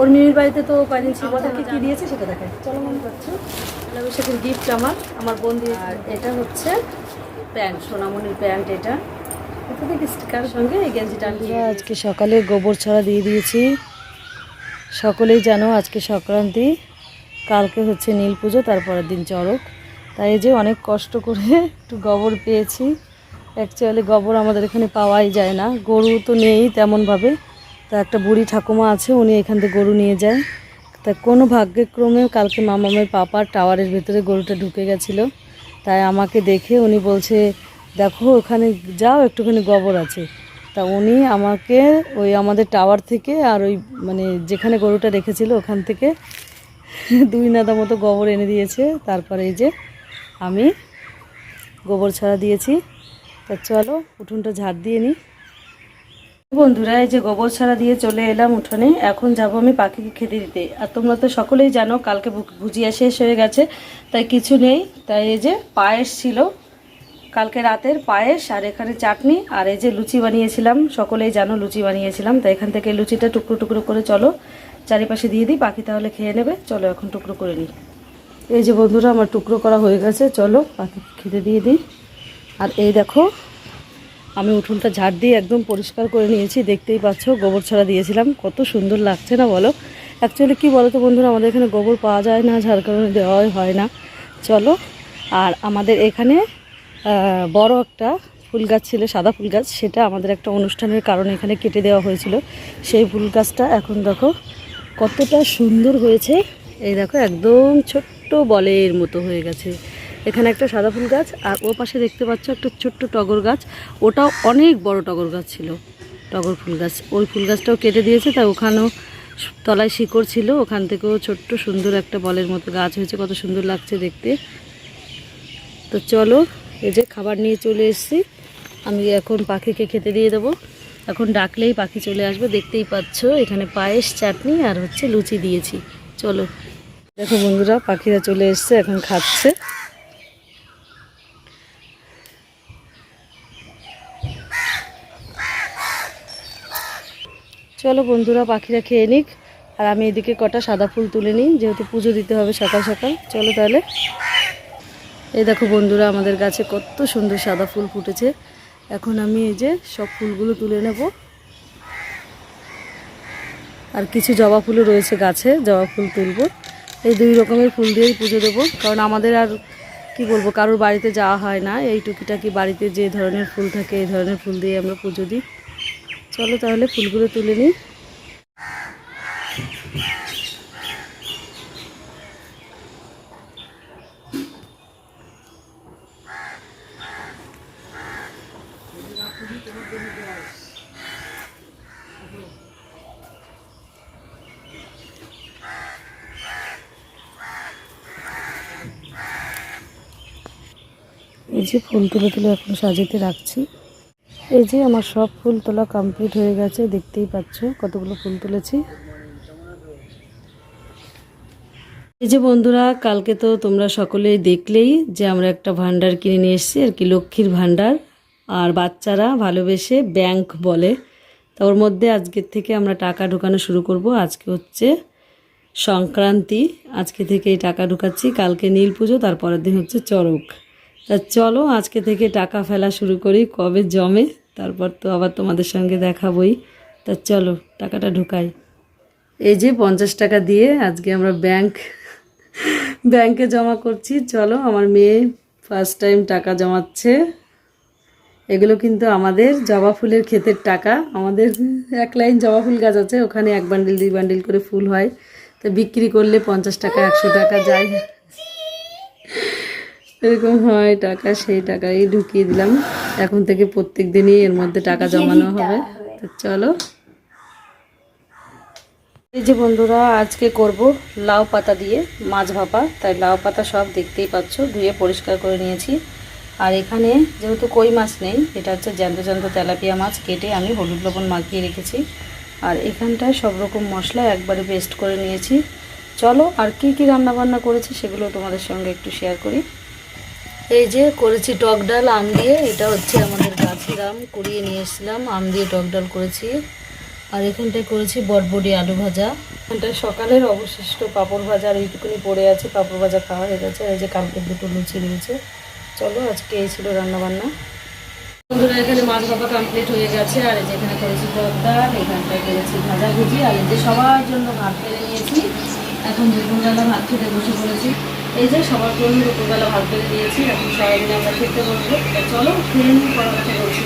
ওর মিমির বাড়িতে তো কয়দিন ছিল। আমাদেরকে কি দিয়েছে সেটা দেখায় চলো মনে করছ। সেদিন গিফট আমার আমার বন্ধু আর এটা হচ্ছে প্যান্ট সোনামণির প্যান্ট এটা। আজকে সকালে গোবর ছড়া দিয়ে দিয়েছি। সকলেই জানো আজকে সংক্রান্তি। কালকে হচ্ছে নীল পুজো তারপরের দিন চড়ক। তাই এই যে অনেক কষ্ট করে একটু গোবর পেয়েছি। অ্যাকচুয়ালি গোবর আমাদের এখানে পাওয়াই যায় না। গরু তো নেই তেমনভাবে। তা একটা বুড়ি ঠাকুমা আছে, উনি এখান থেকে গরু নিয়ে যায়। তা কোনো ভাগ্যক্রমে কালকে মামামের পাপার টাওয়ারের ভেতরে গরুটা ঢুকে গেছিল। তাই আমাকে দেখে উনি বলছে, দেখো, ওখানে যাও, একটুখানি গোবর আছে। তা উনি আমাকে ওই আমাদের টাওয়ার থেকে আর ওই মানে যেখানে গরুটা রেখেছিল ওখান থেকে দুই নাদা মতো গোবর এনে দিয়েছে। তারপরে এই যে আমি গোবর ছাড়া দিয়েছি। তা চলো, উঠোনটা ঝাড় দিয়ে নিই বন্ধুরা, এই যে গোবর ছাড়া দিয়ে চলে এলাম উঠোনে। এখন যাব আমি পাখিকে খেতে দিতে। আর তোমরা তো সকলেই জানো, কালকে ভুজিয়া শেষ হয়ে গেছে, তাই কিছু নেই। তাই এই যে পায়েস ছিল। কালকে রাতের পায়েস আর এখানে চাটনি আর এই যে লুচি বানিয়েছিলাম। সকলেই জানো লুচি বানিয়েছিলাম। তাই এখান থেকে লুচিটা টুকরো টুকরো করে চলো, চারিপাশে দিয়ে দিই, পাখি তাহলে খেয়ে নেবে। চলো এখন টুকরো করে নিই। এই যে বন্ধুরা, আমার টুকরো করা হয়ে গেছে। চলো পাখি খেতে দিয়ে দিই। আর এই দেখো আমি উঠোনটা ঝাড় দিয়ে একদম পরিষ্কার করে নিয়েছি। দেখতেই পাচ্ছ, গোবর ছড়া দিয়েছিলাম। কত সুন্দর লাগছে না বলো? অ্যাকচুয়ালি কী বলো তো বন্ধুরা, আমাদের এখানে গোবর পাওয়া যায় না, যার কারণে দেওয়াই হয় না। চলো, আর আমাদের এখানে বড় একটা ফুল গাছ ছিল, সাদা ফুল গাছ। সেটা আমাদের একটা অনুষ্ঠানের কারণে এখানে কেটে দেওয়া হয়েছিল। সেই ফুল গাছটা এখন দেখো কতটা সুন্দর হয়েছে। এই দেখো, একদম ছোট্ট বলের মতো হয়ে গেছে। এখানে একটা সাদা ফুল গাছ, আর ও পাশে দেখতে পাচ্ছ একটা ছোট্ট টগর গাছ। ওটাও অনেক বড় টগর গাছ ছিল, টগর ফুল গাছ। ওই ফুল গাছটাও কেটে দিয়েছে, তাই ওখানেও তলায় শিকড় ছিল। ওখান থেকেও ছোট্ট সুন্দর একটা বলের মতো গাছ হয়েছে, কত সুন্দর লাগছে দেখতে। তো চলো, এই যে খাবার নিয়ে চলে এসেছি। আমি এখন পাখিকে খেতে দিয়ে দেবো। এখন ডাকলেই পাখি চলে আসবে, দেখতেই পাচ্ছ, এখানে পায়েস, চাটনি আর হচ্ছে লুচি দিয়েছি। চলো। দেখো বন্ধুরা, পাখিরা চলে এসছে, এখন খাচ্ছে। চলো বন্ধুরা, পাখিরা খেয়ে নিক। আর আমি এদিকে কটা সাদা ফুল তুলে নিই, যেহেতু পুজো দিতে হবে সকাল সকাল। চলো তাহলে। এই দেখো বন্ধুরা, আমাদের গাছে কত সুন্দর সাদা ফুল ফুটেছে। এখন আমি এই যে সব ফুলগুলো তুলে নেব। আর কিছু জবা ফুলও রয়েছে গাছে, জবা ফুল তুলবো। এই দুই রকমের ফুল দিয়েই পুজো দেবো। কারণ আমাদের আর কি বলব, কারোর বাড়িতে যাওয়া হয় না। এই টুকিটাকি বাড়িতে যে ধরনের ফুল থাকে, এই ধরনের ফুল দিয়ে আমরা পুজো দিই। চলো তাহলে ফুলগুলো তুলে নিই। এই যে ফুল তুলে তুলে এখন সাজিতে রাখছি। এই যে আমার সব ফুল তোলা কমপ্লিট হয়ে গেছে, দেখতেই পাচ্ছ কতগুলো ফুল তুলেছি। এই যে বন্ধুরা, কালকে তো তোমরা সকলেই দেখলেই যে আমরা একটা ভান্ডার কিনে নিয়ে এসেছি, আর কি লক্ষ্মীর ভান্ডার আর বাচ্চারা ভালোবেসে ব্যাংক বলে। তা ওর মধ্যে আজকের থেকে আমরা টাকা ঢোকানো শুরু করব। আজকে হচ্ছে সংক্রান্তি। আজকে থেকে এই টাকা ঢুকাচ্ছি। কালকে নীল পুজো, তারপরের দিন হচ্ছে চড়ক। তা চলো, আজকে থেকে টাকা ফেলা শুরু করি, কবে জমে, তারপর তো আবার তোমাদের সঙ্গে দেখাবই। তা চলো, টাকাটা ঢুকাই। এই যে পঞ্চাশ টাকা দিয়ে আজকে আমরা ব্যাংক, ব্যাংকে জমা করছি। চলো, আমার মেয়ে ফার্স্ট টাইম টাকা জমাচ্ছে। এগুলো কিন্তু আমাদের জবা ফুলের ক্ষেতের টাকা। আমাদের এক লাইন জবা ফুল গাছ আছে, ওখানে এক বান্ডিল দুই বান্ডিল করে ফুল হয়। তো বিক্রি করলে পঞ্চাশ টাকা, একশো টাকা যায়। এরকম হয় টাকা, সেই টাকাই ঢুকিয়ে দিলাম। এখন থেকে প্রত্যেক দিনই এর মধ্যে টাকা জমানো হবে। চলো। এই যে বন্ধুরা, আজকে করব লাউ পাতা দিয়ে মাছ ভাপা। তাই লাউ পাতা সব দেখতেই পাচ্ছ, ধুয়ে পরিষ্কার করে নিয়েছি। আর এখানে যেহেতু কই মাছ নেই, এটা হচ্ছে জ্যান্ত জ্যান্ত তেলাপিয়া মাছ, কেটে আমি হলুদ লবণ মাখিয়ে রেখেছি। আর এখানটায় সব রকম মশলা একবারে পেস্ট করে নিয়েছি। চলো, আর কি কি রান্না বান্না করেছি সেগুলো তোমাদের সঙ্গে একটু শেয়ার করি। এই যে করেছি টক ডাল, আম দিয়ে। এটা হচ্ছে আমাদের গাছের আম কুড়িয়ে নিয়ে এসেছিলাম, আম দিয়ে টক ডাল করেছি। আর এখানটায় করেছি বটবটি আলু ভাজা। এখানটায় সকালের অবশিষ্ট পাঁপড় ভাজা, আর এইটুকুনি পড়ে আছে, পাঁপড় ভাজা খাওয়া হয়ে গেছে। এই যে কালকে দুটো লুচি রয়েছে। চলো, আজকে এই ছিল রান্নাবান্না। বন্ধুরা, এখানে মাছ ভাপা কমপ্লিট হয়ে গেছে। আর এই যে এখানে করেছি পদ্মার এখানটায় করেছি ভাজা ভুজি। আর এই যে সবার জন্য ভাত পেরে নিয়েছি। এখন দুপুরবেলা ভাত খেতে বসে পড়েছি। এই যে সবার জন্য দুপুরবেলা ভাত করে দিয়েছি, এখন সারাদিন আমরা খেতে বসবো। তা চলো, খেয়ে নিয়ে পড়া কথা বলছি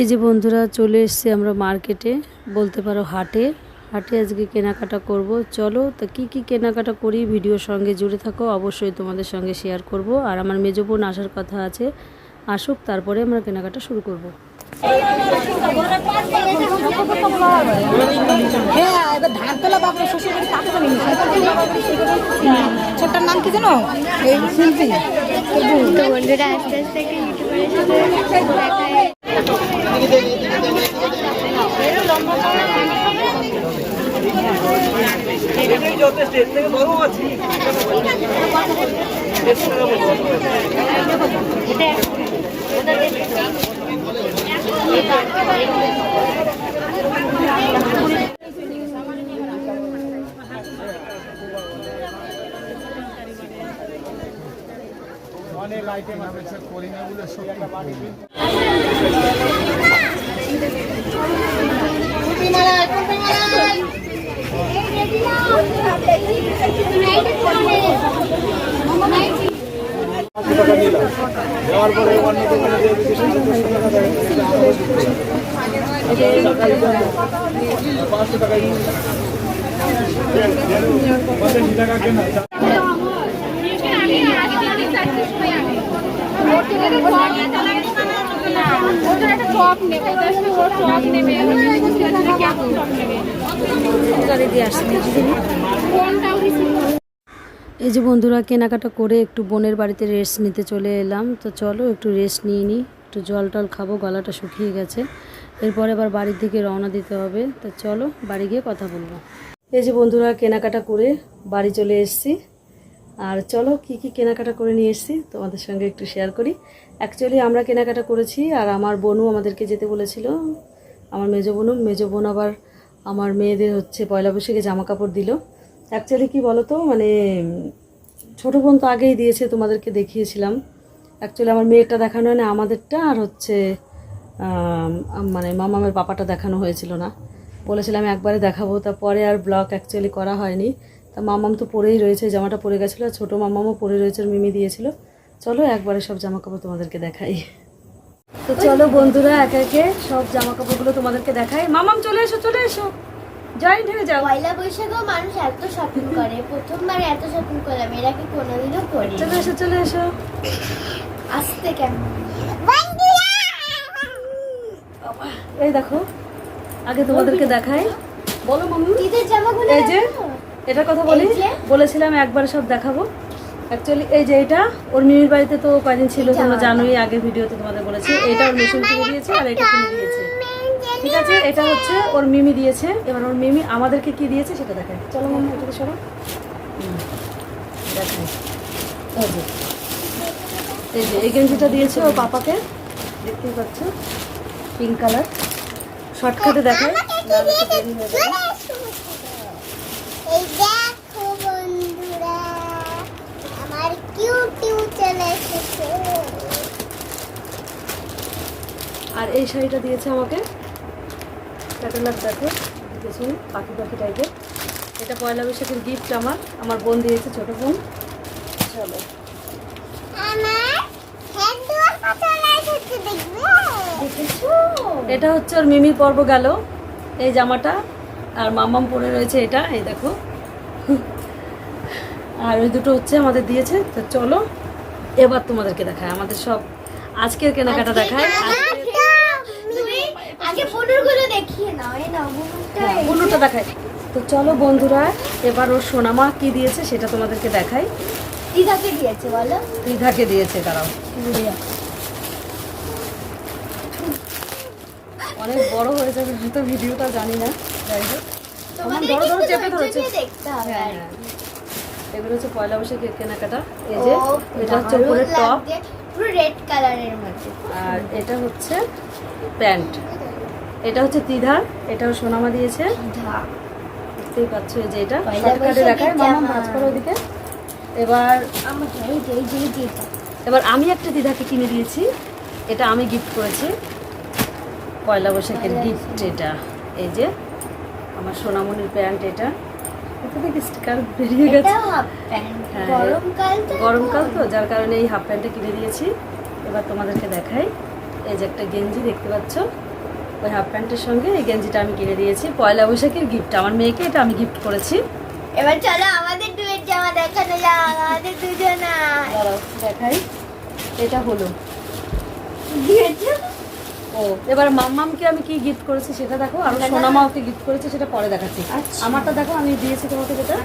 এই যে বন্ধুরা চলে এসেছি আমরা মার্কেটে বলতে পারো হাটে। হাটে আজকে কেনাকাটা করব। চলো তা কি কি কেনাকাটা করি ভিডিওর সঙ্গে জুড়ে থাকো অবশ্যই তোমাদের সঙ্গে শেয়ার করব। আর আমার মেজো বোন আসার কথা আছে আসুক তারপরে আমরা কেনাকাটা শুরু করব। হ্যাঁ ছোটটার নাম কি জানো শিল্পী তো বন্ধুরা আস্তে আস্তে ইউটিউবের সাথে দেখায় অনেক আইটেম আছে করিনাগুলো সত্যি টাকা নিলাম দেওয়ার পরে অন্য দোকানে দিয়ে এই যে বন্ধুরা, কেনাকাটা করে একটু বোনের বাড়িতে রেস্ট নিতে চলে এলাম। তো চলো একটু রেস্ট নিয়ে নিই একটু জল টল খাব, গলাটা শুকিয়ে গেছে। এরপরে আবার বাড়ির দিকে রওনা দিতে হবে। তো চলো বাড়ি গিয়ে কথা বলব। এই যে বন্ধুরা, কেনাকাটা করে বাড়ি চলে এসেছি। আর চলো কি কি কেনাকাটা করে নিয়ে এসেছি তোমাদের সঙ্গে একটু শেয়ার করি। অ্যাকচুয়ালি আমরা কেনাকাটা করেছি আর আমার বোনও আমাদেরকে যেতে বলেছিল। আমার মেজো বোনও মেজো বোন আবার আমার মেয়েদের হচ্ছে পয়লা বৈশাখে জামা কাপড় দিল। অ্যাকচুয়ালি কি বলো তো মানে ছোটো বোন তো আগেই দিয়েছে তোমাদেরকে দেখিয়েছিলাম। অ্যাকচুয়ালি আমার মেয়েটা দেখানো হয় না, আমাদেরটা আর হচ্ছে মানে মামামের পাপাটা দেখানো হয়েছিল না। বলেছিলাম একবারে দেখাবো, তারপরে আর ব্লগ অ্যাকচুয়ালি করা হয়নি। তা মামাম তো পরেই রয়েছে জামাটা পরে গেছিল আর ছোটো মামামও পরে রয়েছে মিমি দিয়েছিল। চলো একবারে সব জামা কাপড় তোমাদেরকে দেখাই। তো চলো বন্ধুরা একে একে সব জামা কাপড়গুলো তোমাদেরকে দেখাই। মামাম চলে এসো চলে এসো। জয়েন্ট হয়ে যাও। পয়লা বৈশাখেও মানুষ এত শপিং করে প্রথমবার এত শপিং করলাম এর আগে কোনোদিনও করি চলে এসো চলে এসো। আসতে কেন এই দেখো আগে তোমাদেরকে দেখাই। বলো জামাগুলো এই যে এটার কথা বলি? বলেছিলাম একবার সব দেখাবো। অ্যাকচুয়ালি এই যে এটা ওর মিমির বাড়িতে তো কয়দিন ছিল তোমরা জানোই আগে ভিডিওতে তোমাদের বলেছি। এটা ওর মেশিন কিনে দিয়েছে আর এটা কিনে দিয়েছে। ঠিক আছে? এটা হচ্ছে ওর মিমি দিয়েছে। এবার ওর মিমি আমাদেরকে কি দিয়েছে সেটা দেখাই। চলো মাম্মা এটাকে সরো। দেখাই। এই এই যে এই গেঞ্জিটা দিয়েছে ওর পাপাকে। দেখতেই পাচ্ছ? Pink colour. শর্টকাটে দেখায় নাহলে তো দেরি হয়ে যাবে। এই দেখো বন্ধুরা। আমার কিউ কিউ চলে এসেছে। আর এই শাড়িটা দিয়েছে আমাকে। ক্যাটালগ দেখো পেছনে পাখি পাখি টাইপের এটা পয়লা বৈশাখের গিফট আমার। আমার বোন দিয়েছে ছোটো বোন। চলো। এটা হচ্ছে ওর মিমির পর্ব গেল। এই জামাটা আর মামাম পরে রয়েছে এটা এই দেখো। আর ওই দুটো হচ্ছে আমাদের দিয়েছে তো চলো এবার তোমাদেরকে দেখায় আমাদের সব আজকের কেনাকাটা দেখায়। বুনুরটা হ্যাঁ, দেখায়। তো চলো বন্ধুরা এবার ওর সোনামা কি দিয়েছে সেটা তোমাদেরকে দেখাই। দিদাকে দিয়েছে বলো। দিয়েছে তারাও অনেক বড় হয়ে যাবে হয়তো ভিডিওটা জানি না। যাই হোক। আমার ধরো ধরো চেপে ধরেছে। হ্যাঁ হ্যাঁ। এগুলো হচ্ছে পয়লা বৈশাখের কেনাকাটা। এই যে এটা হচ্ছে উপরে টপ পুরো রেড কালারের মধ্যে। আর এটা হচ্ছে প্যান্ট। এটা হচ্ছে তিধার। এটাও সোনামা দিয়েছে। দেখতেই পাচ্ছ এই যে এটা। শর্টকাটে দেখায়। মামা। ভাজ করো ওদিকে। এবার। এবার আমি একটা দিদাকে কিনে দিয়েছি। এটা আমি গিফট করেছি। পয়লা বৈশাখের গিফট এটা। এই যে আমার সোনামণির প্যান্ট এটা। এটা থেকে স্টিকার বেরিয়ে গেছে। হ্যাঁ, গরমকাল তো যার কারণে এই হাফ প্যান্টটা কিনে দিয়েছি। এবার তোমাদেরকে দেখাই। এই যে একটা গেঞ্জি দেখতে পাচ্ছ? ওই হাফ প্যান্টের সঙ্গে এই গেঞ্জিটা আমি কিনে দিয়েছি। পয়লা বৈশাখের গিফট আমার মেয়েকে এটা আমি গিফট করেছি। এবার চলো আমাদের দুয়ের জামা দেখানো যাক আমাদের দুজনা দেখাই। এটা হলো। দিয়েছ ও এবার মাম্মামকে আমি কি গিফট করেছি সেটা দেখো আর সোনামা ওকে গিফট করেছে সেটা পরে দেখাচ্ছি। আচ্ছা। আমারটা দেখো আমি দিয়েছি তোমাকে যেটা।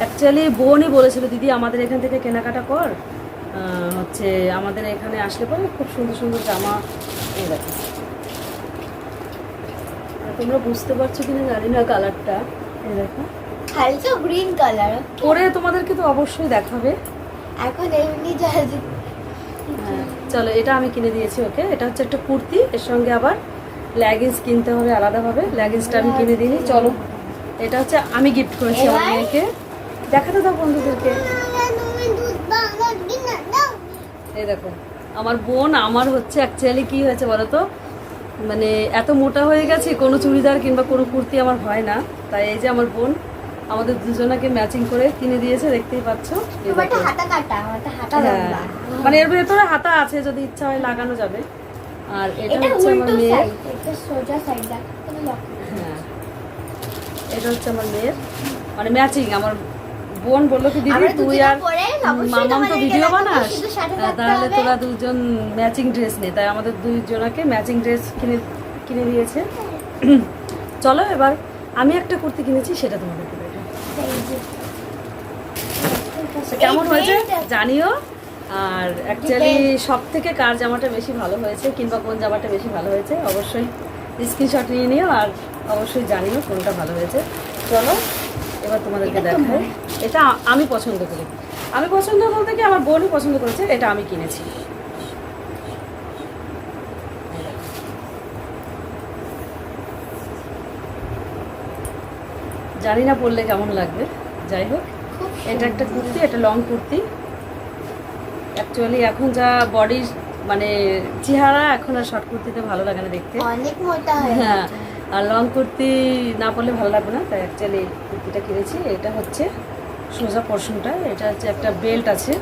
অ্যাকচুয়ালি বোনই বলেছিল দিদি আমাদের এখান থেকে কেনাকাটা কর। হচ্ছে আমাদের এখানে আসলে পরে খুব সুন্দর সুন্দর জামা এ দেখো। তোমরা বুঝতে পারছ কিনা জানি না কালারটা এই দেখো। হালকা গ্রিন কালার পরে তোমাদেরকে তো অবশ্যই দেখাবে। এখন এমনি হ্যাঁ, চলো এটা আমি কিনে দিয়েছি ওকে। এটা হচ্ছে একটা কুর্তি এর সঙ্গে আবার লেগিংস কিনতে হবে আলাদাভাবে। লেগিংসটা আমি কিনে দিইনি চলো। এটা হচ্ছে আমি গিফট করেছি আমার? মেয়েকে। দেখাতে দাও বন্ধুদেরকে। এই দেখো আমার বোন আমার হচ্ছে অ্যাকচুয়ালি কি হয়েছে বলো তো মানে এত মোটা হয়ে গেছে কোনো চুড়িদার কিংবা কোনো কুর্তি আমার হয় না। তাই এই যে আমার বোন আমাদের দুজনাকে ম্যাচিং করে কিনে দিয়েছে দেখতেই পাচ্ছ। হ্যাঁ, মানে এর ভেতরে হাতা আছে যদি ইচ্ছা হয় লাগানো যাবে। আর এটা হচ্ছে আমার মেয়ের। এটা হ্যাঁ। এটা হচ্ছে আমার মেয়ের। মানে ম্যাচিং আমার বোন বলল কি দিদি তুই আর মামাম তো ভিডিও বানাস? সাথে আহ, থাকতে তাহলে তোরা দুজন ম্যাচিং ড্রেস নে। তাই আমাদের দুইজনাকে ম্যাচিং ড্রেস কিনে কিনে দিয়েছে। চলো এবার আমি একটা কুর্তি কিনেছি সেটা তোমাদেরকে দেখাই এই যে। তো কেমন হয়েছে? জানিও। আর অ্যাকচুয়ালি সব থেকে কার জামাটা বেশি ভালো হয়েছে কিংবা কোন জামাটা বেশি ভালো হয়েছে অবশ্যই স্ক্রিনশট নিয়ে নিও আর অবশ্যই জানিও কোনটা ভালো হয়েছে। চলো এবার তোমাদেরকে দেখো এটা আমি পছন্দ করি। আমি পছন্দ বলতে কি আমার বোনও পছন্দ করেছে এটা আমি কিনেছি। জানি না পড়লে কেমন লাগবে যাই হোক। এটা একটা কুর্তি এটা লং কুর্তি। অ্যাকচুয়ালি এখন যা বডির মানে চেহারা এখন আর শর্ট কুর্তিতে ভালো লাগে না দেখতে। অনেক মোটা হয়ে হ্যাঁ। আর লং কুর্তি না পরলে ভালো লাগবে না। তাই অ্যাকচুয়ালি কুর্তিটা কিনেছি। এটা হচ্ছে সোজা পোর্শনটা এটা হচ্ছে একটা বেল্ট আছে।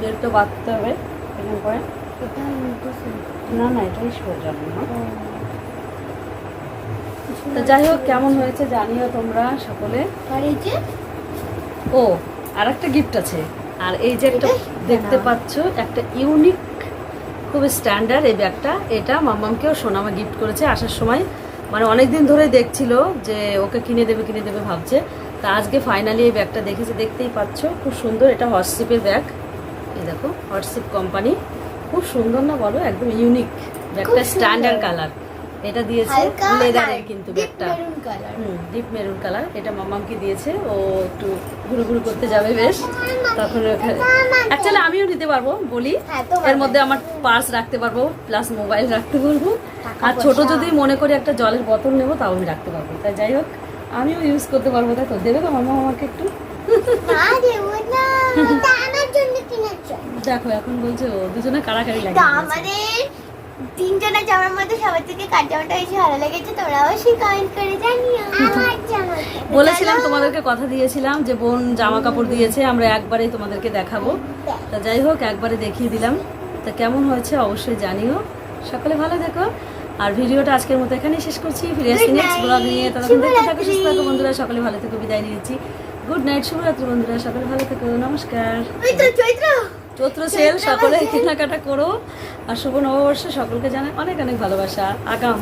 বেল্ট তো বাঁধতে হবে এরকম করে। না না এটাই সোজা না তো যাই হোক কেমন হয়েছে জানিও তোমরা সকলে। আর এই যে ও আর একটা গিফট আছে। আর এই যে একটা দেখতে পাচ্ছ একটা ইউনিক খুব স্ট্যান্ডার্ড এই ব্যাগটা। এটা মাম্মামকেও সোনামা গিফট করেছে আসার সময়। মানে অনেক দিন ধরে দেখছিল যে ওকে কিনে দেবে কিনে দেবে ভাবছে। তা আজকে ফাইনালি এই ব্যাগটা দেখেছে দেখতেই পাচ্ছ। খুব সুন্দর এটা হোয়াটসঅ্যাপের ব্যাগ। এই দেখো হোয়াটসঅ্যাপ কোম্পানি খুব সুন্দর না বলো একদম ইউনিক ব্যাগটা স্ট্যান্ডার্ড কালার এটা দিয়েছে লেদারের কিন্তু ব্যাগটা। হুম ডিপ মেরুন কালার এটা মামামকে দিয়েছে। ও একটু ঘুরু ঘুরু করতে যাবে বেশ। তখন অ্যাকচুয়ালি আমিও নিতে পারব বলি। হ্যাঁ, এর মধ্যে আমার পার্স রাখতে পারব প্লাস মোবাইল রাখতে পারব। আর ছোট যদি মনে করি একটা জলের বোতল নেব তাও আমি রাখতে পারব। তাই যাই হোক আমিও ইউজ করতে পারব তাই তো? দেবে তো মামা আমাকে একটু? দেখো এখন বলছে ও দুজনে কাড়াকাড়ি লাগে আমাদের তিনজনের জামার মধ্যে সবার থেকে কার জামাটা বেশি ভালো লেগেছে তোমরা অবশ্যই কমেন্ট করে জানিও। আমার জামাটা বলেছিলাম তোমাদেরকে কথা দিয়েছিলাম যে বোন জামা কাপড় দিয়েছে আমরা একবারে তোমাদেরকে দেখাবো। তা যাই হোক একবারে দেখিয়ে দিলাম। তা কেমন হয়েছে অবশ্যই জানিও। সকলে ভালো দেখো আর ভিডিওটা আজকের মতো এখানেই শেষ করছি। ফিরে আসছি নেক্সট ব্লগ নিয়ে। ততক্ষণ দেখতে থাকো সুস্থ থাকো বন্ধুরা। সকলে ভালো থেকো। বিদায় নিয়েছি গুড নাইট শুভরাত্রি বন্ধুরা। সকলে ভালো থেকো। নমস্কার। চৈত্র। চৈত্র সেল সকলে কেনাকাটা করো। আর শুভ নববর্ষ সকলকে জানাই অনেক অনেক ভালোবাসা। আগাম।